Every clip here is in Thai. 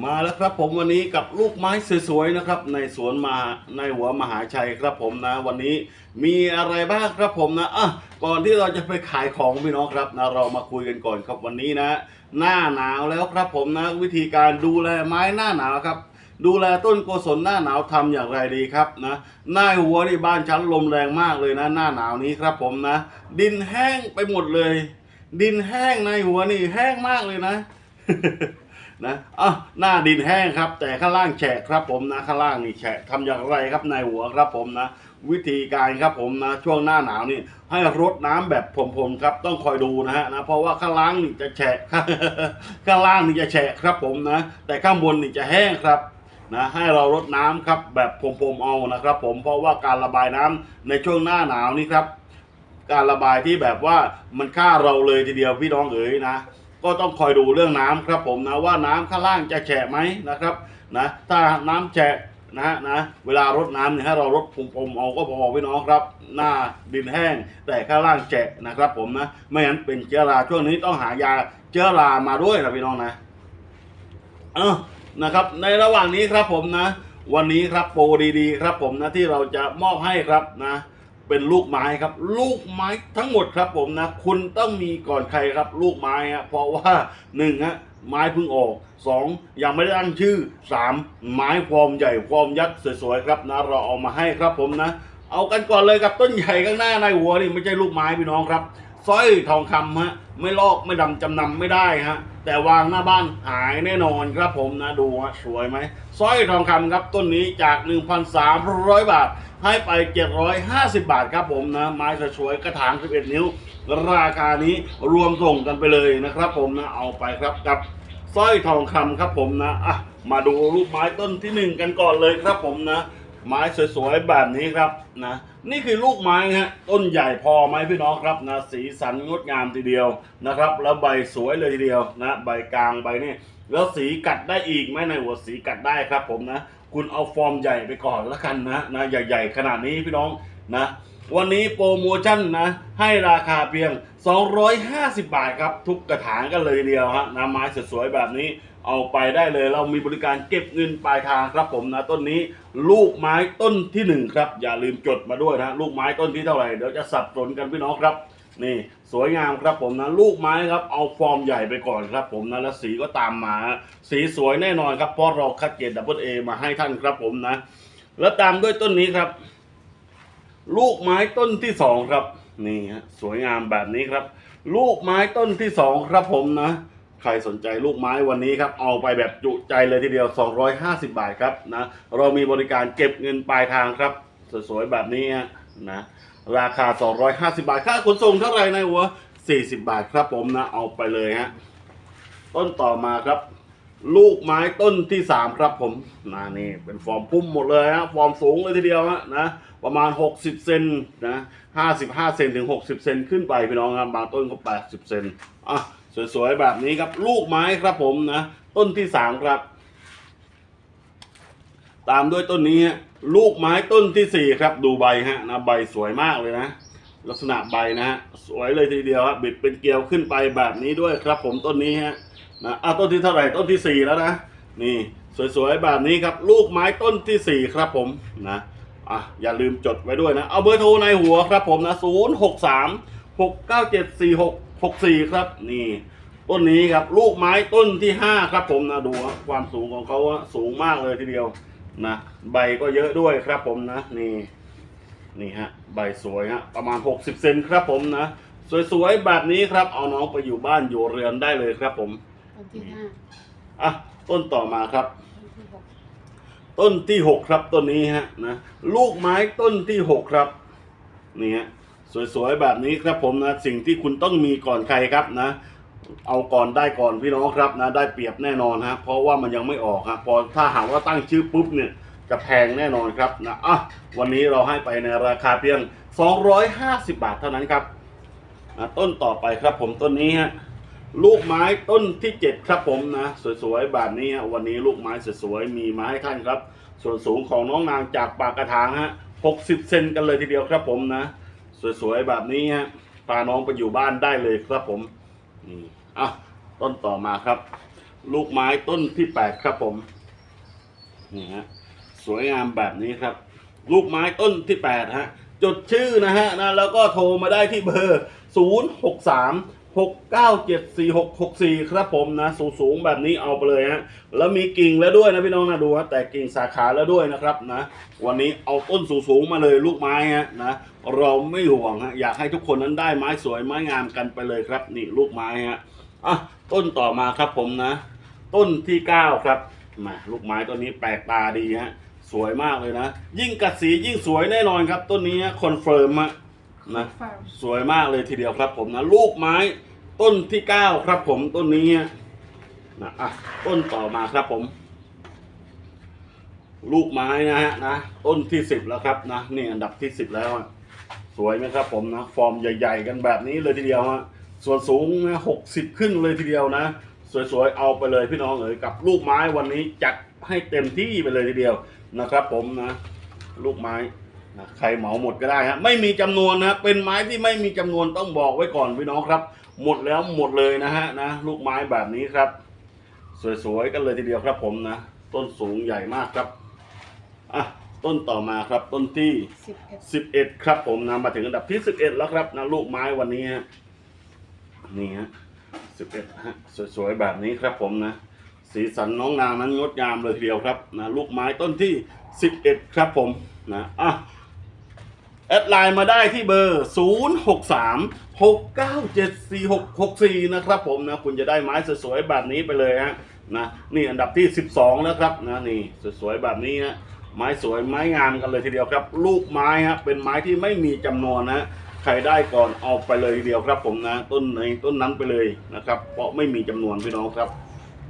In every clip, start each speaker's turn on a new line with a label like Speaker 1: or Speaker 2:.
Speaker 1: มาแล้วครับผมวันนี้กับลูกไม้สวยๆนะครับ ในสวนมาในหัวมหาชัยครับผมนะ วันนี้มีอะไรบ้างครับผมนะอะก่อนที่เราจะไปขายของพี่น้องครับนะเรามาคุยกันก่อนครับวันนี้นะ หน้าหนาวแล้วครับผมนะ วิธีการดูแลไม้หน้าหนาวครับ ดูแลต้นโกศลหน้าหนาวทำอย่างไรดีครับนะหน้าหัวนี่บ้านชั้นลมแรงมากเลยนะ หน้าหนาวนี้ครับผมนะ ดินแห้งไปหมดเลย ดินแห้งในหัวนี่แห้งมากเลยนะ นะอะหน้าดินแห้งครับ แต่ข้างล่างแฉะครับผมนะข้างล่างนี่แฉะทำอย่างไรครับในหัวครับผมนะ วิธีการครับผมนะ ช่วงหน้าหนาวนี่ ให้รดน้ำแบบผมๆครับต้องคอยดูนะฮะนะเพราะว่าข้างล่างนี่จะแฉะข้างล่างนี่จะแฉะครับผมนะ แต่ข้างบนนี่จะแห้งครับนะให้เรารดน้ำครับแบบผมๆเอานะครับ ผมเพราะว่าการระบายน้ำในช่วงหน้าหนาวนี่ครับ การระบายที่แบบว่ามันฆ่าเราเลยทีเดียวพี่น้องเอ๋ยนะ ก็ต้องคอยดูเรื่องน้ำครับผมนะว่าน้ำข้างล่างจะแฉะไหมนะครับนะถ้าน้ำแฉะนะฮะนะเวลารดน้ำเนี่ยให้เรารดพรมๆเอาก็พอพี่น้องครับ หน้าดินแห้งแต่ข้างล่างแฉะนะครับ ผมนะไม่งั้นเป็นเชื้อราช่วงนี้ต้องหายาเชื้อรามาด้วยนะพี่น้องนะเออนะครับ ในระหว่างนี้ครับผมนะ วันนี้ครับโปรดีๆ ครับผมนะที่เราจะมอบให้ครับนะ เป็นลูกไม้ครับ ลูกไม้ทั้งหมดครับผมนะ คุณต้องมีก่อนใครครับ ลูกไม้ฮะเพราะว่าหนึ่งฮะไม้เพิ่งออกสองยังไม่ได้ตั้งชื่อสามไม้ฟอร์มใหญ่ฟอร์มยักษ์สวยๆครับนะเราเอามาให้ครับผมนะ เอากันก่อนเลยครับต้นใหญ่ข้างหน้าในหัวนี่ไม่ใช่ลูกไม้พี่น้องครับสร้อยทองคำฮะไม่ลอกไม่ดำจำนำไม่ได้ฮะแต่วางหน้าบ้านหายแน่นอนครับผมนะดูฮะสวยไหมสร้อยทองคำครับต้นนี้จาก 1,300 บาท ให้ไป 750 บาทครับผมนะ ไม้สวยกระถาง 11 นิ้ว ราคานี้รวมส่งกันไปเลยนะครับผมนะ เอาไปครับกับสร้อยทองคำครับผมนะอะมาดูรูปไม้ต้นที่หนึ่งกันก่อนเลยครับผมนะ ไม้สวยๆแบบนี้ครับนะ นี่คือลูกไม้ฮะต้นใหญ่พอไหมพี่น้องครับนะ สีสันงดงามทีเดียวนะครับ แล้วใบสวยเลยทีเดียวนะ ใบกลางใบนี่แล้วสีกัดได้อีกไหมในหัวสีกัดได้ครับผมนะ คุณเอาฟอร์มใหญ่ไปก่อนล้วกันนะนะใหญ่ๆขนาดนี้พี่น้องนะวันนี้โปรโมชั่นนะให้ราคาเพียง 250 บาทครับทุกกระถางกันเลยเดียวฮะนะไม้สวยๆแบบนี้เอาไปได้เลย เรามีบริการเก็บเงินปลายทางครับผมนะต้นนี้ ลูกไม้ต้นที่หนึ่งครับ อย่าลืมจดมาด้วยนะลูกไม้ต้นที่เท่าไหร่เดี๋ยวจะสับสนกันพี่น้องครับ นี่สวยงามครับผมนะลูกไม้ครับเอาฟอร์มใหญ่ไปก่อนครับผมนะแล้วสีก็ตามมา สีสวยแน่นอนครับเพราะเราคัดเกรดดับเบิลเอมาให้ท่านครับผมนะ แล้วตามด้วยต้นนี้ครับ ลูกไม้ต้นที่สองครับนี่ฮะสวยงามแบบนี้ครับ ลูกไม้ต้นที่สองครับผมนะ ใครสนใจลูกไม้วันนี้ครับเอาไปแบบจุใจเลยทีเดียว 250 บาทครับนะเรามีบริการเก็บเงินปลายทางครับ สวยๆแบบนี้นะ ราคา 250 บาท ค่าขนส่งเท่าไหร่ในหัว 40 บาทครับผมนะ เอาไปเลยฮะ ต้นต่อมาครับ ลูกไม้ต้นที่สามครับผมนะนี่เป็นฟอร์มพุ่มหมดเลยฮะ ฟอร์มสูงเลยทีเดียวฮะนะ ประมาณ 60 เซนนะ55 เซนถึง 60 เซนขึ้นไปพี่น้องครับบางต้นก็80 เซนอะ สวยๆ แบบนี้ครับ ลูกไม้ครับผมนะ ต้นที่สามครับ ตามด้วยต้นนี้ฮะลูกไม้ต้นที่สี่ครับดูใบฮะนะใบสวยมากเลยนะ ลักษณะใบนะฮะสวยเลยทีเดียวครับบิดเป็นเกลียวขึ้นไปแบบนี้ด้วยครับ ผมต้นนี้ฮะนะอะต้นที่เท่าไหร่ต้นที่สี่แล้วนะนี่สวยๆแบบนี้ครับ ลูกไม้ต้นที่สี่ครับผมนะอะอย่าลืมจดไว้ด้วยนะ เอาเบอร์โทรในหัวครับผมนะศูนย์หกสามหกเก้าเจ็ดสี่หกหกสี่ครับนี่ต้นนี้ครับลูกไม้ต้นที่ห้าครับผมนะดูความสูงของเขาสูงมากเลยทีเดียว นะใบก็เยอะด้วยครับผมนะนี่นี่ฮะใบสวยฮะประมาณ 60 เซนครับผมนะ สวยๆแบบนี้ครับ เอาน้องไปอยู่บ้านอยู่เรือนได้เลยครับผม
Speaker 2: ต้นที่ห้า
Speaker 1: อะต้นต่อมาครับ
Speaker 2: ต้นที่หก
Speaker 1: ต้นที่ 6 ครับต้นนี้ฮะนะลูกไม้ต้นที่ 6 ครับนี่ฮะสวยๆแบบนี้ครับผมนะสิ่งที่คุณต้องมีก่อนใครครับนะ เอาก่อนได้ก่อนพี่น้องครับนะได้เปรียบแน่นอนฮะเพราะว่ามันยังไม่ออกฮะพอถ้าหากว่าตั้งชื่อปุ๊บเนี่ยจะแพงแน่นอนครับนะอะวันนี้เราให้ไปในราคาเพียง 250 บาทเท่านั้นครับนะต้นต่อไปครับผมต้นนี้ฮะลูกไม้ต้นที่ 7 ครับผมนะ สวยๆแบบนี้ฮะวันนี้ลูกไม้สวยๆมีมาให้ท่านครับ ส่วนสูงของน้องนางจากปากกระถางฮะ60 เซนกันเลยทีเดียวครับผมนะ สวยๆแบบนี้ฮะพาน้องไปอยู่บ้านได้เลยครับผม นี่อะต้นต่อมาครับ ลูกไม้ต้นที่แปดครับผมนี่ฮะสวยงามแบบนี้ครับ ลูกไม้ต้นที่แปดฮะจดชื่อนะฮะนะแล้วก็โทรมาได้ที่เบอร์ 0 6 3 6 9 7 4 6 6 4ครับผมนะ สูงสูงแบบนี้เอาไปเลยฮะแล้วมีกิ่งแล้วด้วยนะพี่น้องนะดูฮะแต่กิ่งสาขาแล้วด้วยนะครับนะ วันนี้เอาต้นสูงสูงๆมาเลยลูกไม้ฮะนะเราไม่ห่วงฮะอยากให้ทุกคนนั้นได้ไม้สวยไม้งามกันไปเลยครับ นี่ลูกไม้ฮะอะต้นต่อมาครับผมนะ ต้นที่เก้าครับมาลูกไม้ต้นนี้แปลกตาดีฮะสวยมากเลยนะ ยิ่งกัดสียิ่งสวยแน่นอนครับ ต้นนี้คอนเฟิร์มฮะ นะ
Speaker 2: ฟาร์ม
Speaker 1: สวยมากเลยทีเดียวครับผมนะลูกไม้ต้นที่เก้าครับผมต้นนี้ฮะนะอะต้นต่อมาครับผม ลูกไม้นะฮะนะต้นที่สิบแล้วครับนะนี่อันดับที่สิบแล้วอะสวยไหมครับผมนะฟอร์มใหญ่ ๆ กันแบบนี้เลยทีเดียวฮะส่วนสูงนะหกสิบขึ้นเลยทีเดียวนะสวยๆเอาไปเลยพี่น้องเอ๋ยกับลูกไม้วันนี้จัดให้เต็มที่ไปเลยทีเดียวนะครับ ผมนะ ลูกไม้นะ ใครเหมาหมดก็ได้ฮะไม่มีจำนวนนะเป็นไม้ที่ไม่มีจำนวนต้องบอกไว้ก่อนพี่น้องครับ หมดแล้วหมดเลยนะฮะนะลูกไม้แบบนี้ครับ สวยๆกันเลยทีเดียวครับผมนะต้นสูงใหญ่มากครับอะต้นต่อมาครับต้นที่
Speaker 2: สิบเอ็ด
Speaker 1: สิบเอ็ดครับผมนะมาถึงอันดับที่สิบเอ็ดแล้วครับนะลูกไม้วันนี้ฮะนี่ฮะสิบเอ็ดฮะสวยๆแบบนี้ครับผมนะสีสันน้องนางนั้นงดงามเลยทีเดียวครับนะลูกไม้ต้นที่สิบเอ็ดครับผมนะอะ แอดไลน์มาได้ที่เบอร์ 0 6 3 6 9 7 4 6 6 4 นะครับผมนะ คุณจะได้ไม้สวยๆแบบนี้ไปเลยฮะนะนี่อันดับที่ 12 แล้วครับนะนี่สวยๆแบบนี้ฮะไม้สวยไม้งามกันเลยทีเดียวครับ ลูกไม้ฮะเป็นไม้ที่ไม่มีจำนวนนะใครได้ก่อนเอาไปเลยทีเดียวครับ ผมนะ ต้นไหนต้นนั้นไปเลยนะครับ เพราะไม่มีจำนวนพี่น้องครับ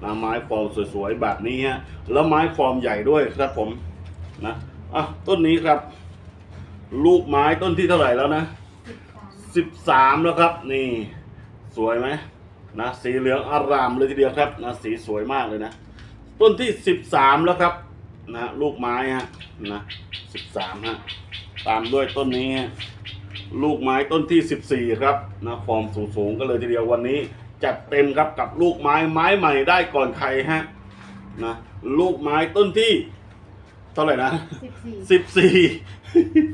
Speaker 1: นะไม้ฟอร์มสวยๆแบบนี้ฮะแล้วไม้ฟอร์มใหญ่ด้วยครับผมนะอะต้นนี้ครับ ลูกไม้ต้นที่เท่าไหร่แล้วนะสิบสามแล้วครับ นี่ สวยไหมนะสีเหลืองอารามเลยทีเดียวครับนะสีสวยมากเลยนะ ต้นที่สิบสามแล้วครับ นะลูกไม้ฮะนะสิบสามฮะตามด้วยต้นนี้ฮะลูกไม้ต้นที่สิบสี่ครับนะฟอร์มสูงๆก็เลยทีเดียววันนี้ จัดเต็มครับกับลูกไม้ไม้ใหม่ได้ก่อนใครฮะนะลูกไม้ต้นที่ เท่าไหร่นะ
Speaker 2: สิบสี่
Speaker 1: สิบสี่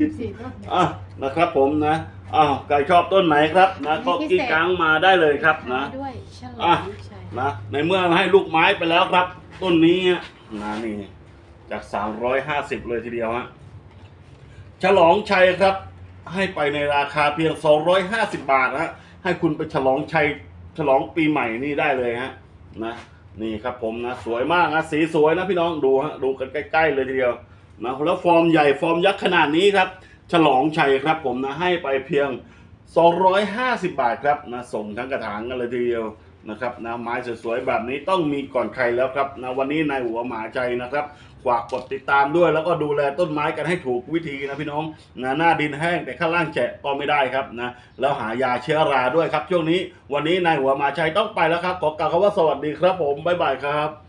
Speaker 2: สิบสี่ต้น
Speaker 1: อะนะครับผมนะอ้าวใครชอบต้นไหนครับนะก็กิ้งกังมาได้เลยครับนะ
Speaker 2: ด้วยฉล
Speaker 1: อะ
Speaker 2: องชัย
Speaker 1: นะในเมื่อให้ลูกไม้ไปแล้วครับ ต้นนี้ฮะนะนี่จาก 350 เลยทีเดียวฮะฉลองชัยครับ ให้ไปในราคาเพียง 250 บาทฮะให้คุณไปฉลองชัยฉลองปีใหม่นี่ได้เลยฮะนะ นี่ครับผมนะสวยมากนะสีสวยนะพี่น้องดูฮะดูกันใกล้ ๆ เลยทีเดียวนะแล้วฟอร์มใหญ่ฟอร์มยักษ์ขนาดนี้ครับ ฉลองชัยครับผมนะให้ไปเพียง 250 บาทครับนะส่งทั้งกระถางกันเลยทีเดียว นะครับนะไม้สวยๆแบบนี้ต้องมีก่อนใครแล้วครับนะวันนี้นายหัวหมาใจนะครับฝากกดติดตามด้วย แล้วก็ดูแลต้นไม้กันให้ถูกวิธีนะพี่น้องนะหน้าดินแห้งแต่ข้างล่างแฉะก็ไม่ได้ครับนะแล้วหายาเชื้อราด้วยครับ ช่วงนี้วันนี้นายหัวหมาใจต้องไปแล้วครับขอกล่าวคำว่าสวัสดีครับผมบ๊ายบายครับ